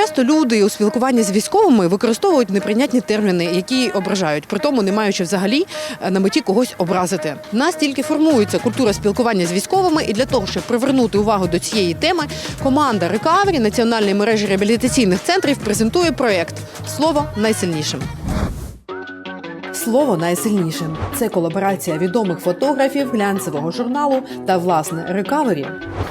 Часто люди у спілкуванні з військовими використовують неприйнятні терміни, які ображають, при тому не маючи взагалі е, на меті когось образити. Нас тільки формується культура спілкування з військовими, і для того, щоб привернути увагу до цієї теми, команда Рекавері національної мережі реабілітаційних центрів презентує проєкт Слово найсильнішим. Слово найсильнішим це колаборація відомих фотографів глянцевого журналу та власне рекавері.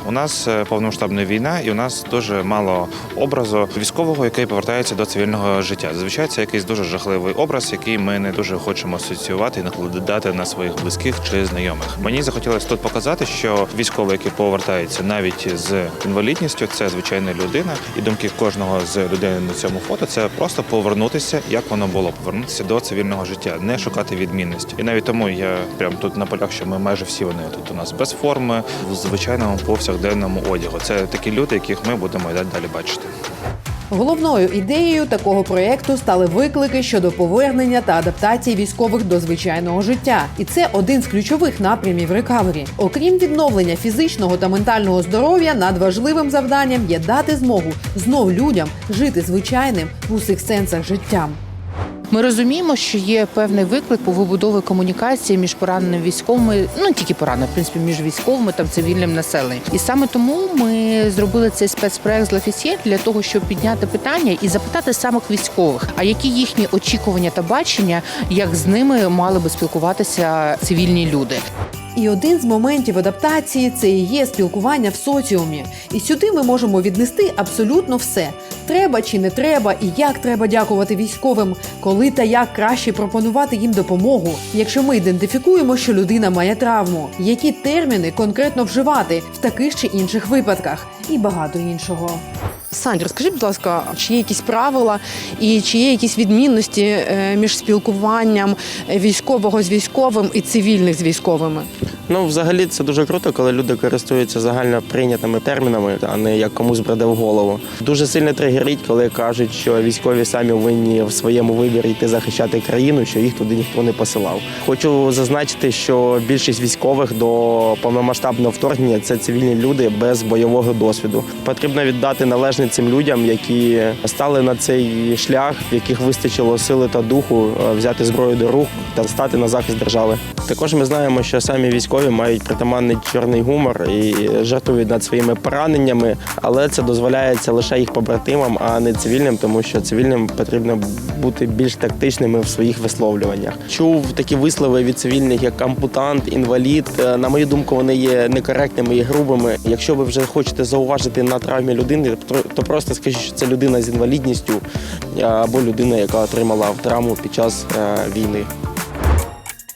У нас е, повномасштабна війна, і у нас дуже мало образу військового, який повертається до цивільного життя. Зазвичай це якийсь дуже жахливий образ, який ми не дуже хочемо асоціювати і накладати на своїх близьких чи знайомих. Мені захотілося тут показати, що військовий, який повертається навіть з інвалідністю, це звичайна людина, і думки кожного з людей на цьому фото це просто повернутися, як воно було, повернутися до цивільного життя, не шукати відмінності. І навіть тому я прям тут на полях, що ми майже всі вони тут у нас без форми, в звичайному повсякденному одягу. Це такі люди, яких ми будемо далі бачити. Головною ідеєю такого проєкту стали виклики щодо повернення та адаптації військових до звичайного життя, і це один з ключових напрямів рекавері. Окрім відновлення фізичного та ментального здоров'я, надважливим завданням є дати змогу знов людям жити звичайним в усіх сенсах життям. Ми розуміємо, що є певний виклик по вибудові комунікації між пораненими військовими, ну тільки пораненими, в принципі, між військовими та цивільним населенням. І саме тому ми зробили цей спецпроект з Лафісєр для того, щоб підняти питання і запитати самих військових, а які їхні очікування та бачення, як з ними мали би спілкуватися цивільні люди. І один з моментів адаптації це і є спілкування в соціумі. І сюди ми можемо віднести абсолютно все: треба чи не треба, і як треба дякувати військовим, коли та як краще пропонувати їм допомогу, якщо ми ідентифікуємо, що людина має травму, які терміни конкретно вживати в таких чи інших випадках, і багато іншого. Сань, розкажи, будь ласка, чи є якісь правила і чи є якісь відмінності е, між спілкуванням військового з військовим і цивільних з військовими? Ну, взагалі, це дуже круто, коли люди користуються загально прийнятими термінами, а не як комусь бреде в голову. Дуже сильно тригерить, коли кажуть, що військові самі винні в своєму виборі йти захищати країну, що їх туди ніхто не посилав. Хочу зазначити, що більшість військових до повномасштабного вторгнення це цивільні люди без бойового досвіду. Потрібно віддати належне цим людям, які стали на цей шлях, в яких вистачило сили та духу е, взяти зброю до рук та стати на захист держави. Також ми знаємо, що самі військові мають притаманний чорний гумор і жартують над своїми пораненнями, але це дозволяється лише їх побратимам, а не цивільним, тому що цивільним потрібно бути більш тактичними в своїх висловлюваннях. Чув такі вислови від цивільних, як ампутант, інвалід. Е, На мою думку, вони є некоректними і грубими. Якщо ви вже хочете зауважити на травмі людини, то- то просто скажіть, що це людина з інвалідністю е, або людина, яка отримала травму під час е, війни.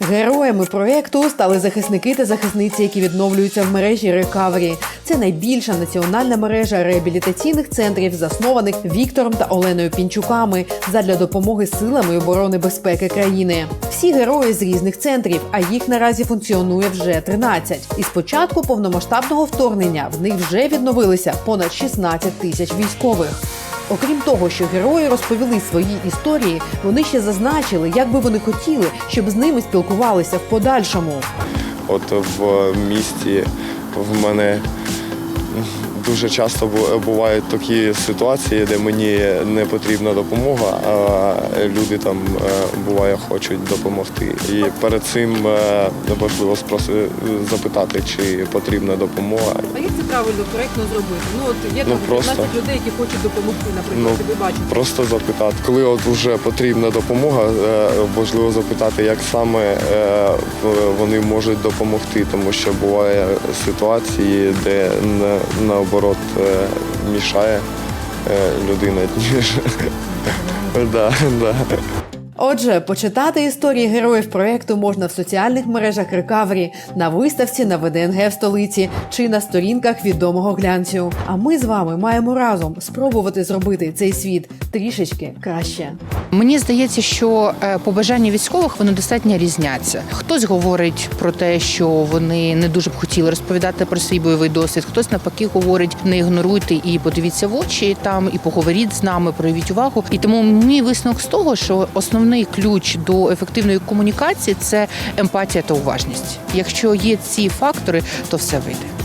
Героями проєкту стали захисники та захисниці, які відновлюються в мережі Рекавері. Це найбільша національна мережа реабілітаційних центрів, заснованих Віктором та Оленою Пінчуками задля допомоги силами оборони безпеки країни. Всі герої з різних центрів, а їх наразі функціонує вже 13. І з початку повномасштабного вторгнення в них вже відновилися понад 16 тисяч військових. Окрім того, що герої розповіли свої історії, вони ще зазначили, як би вони хотіли, щоб з ними спілкувалися в подальшому. От в місті в мене дуже часто бувають такі ситуації, де мені не потрібна допомога, а люди там е, буває хочуть допомогти. І перед цим е, важливо запитати, чи потрібна допомога. А як це правильно коректно зробити? Ну от є Ну, там просто. 15 людей, які хочуть допомогти, наприклад, Ну, ви бачите. Просто запитати. Коли от вже потрібна допомога, е, важливо запитати, як саме вони можуть допомогти, тому що буває ситуації, де на- наоборот е, мішає е, людина. ніж- Да, да. Отже, почитати історії героїв проєкту можна в соціальних мережах Рекавері, на виставці на ВДНГ в столиці чи на сторінках відомого глянцю. А ми з вами маємо разом спробувати зробити цей світ трішечки краще. Мені здається, що е, побажання військових вони достатньо різняться. Хтось говорить про те, що вони не дуже б хотіли розповідати про свій бойовий досвід. Хтось навпаки говорить, не ігноруйте і подивіться в очі там, і поговоріть з нами, проявіть увагу. І тому мій висновок з того, що основний ключ до ефективної комунікації це емпатія та уважність. Якщо є ці фактори, то все вийде.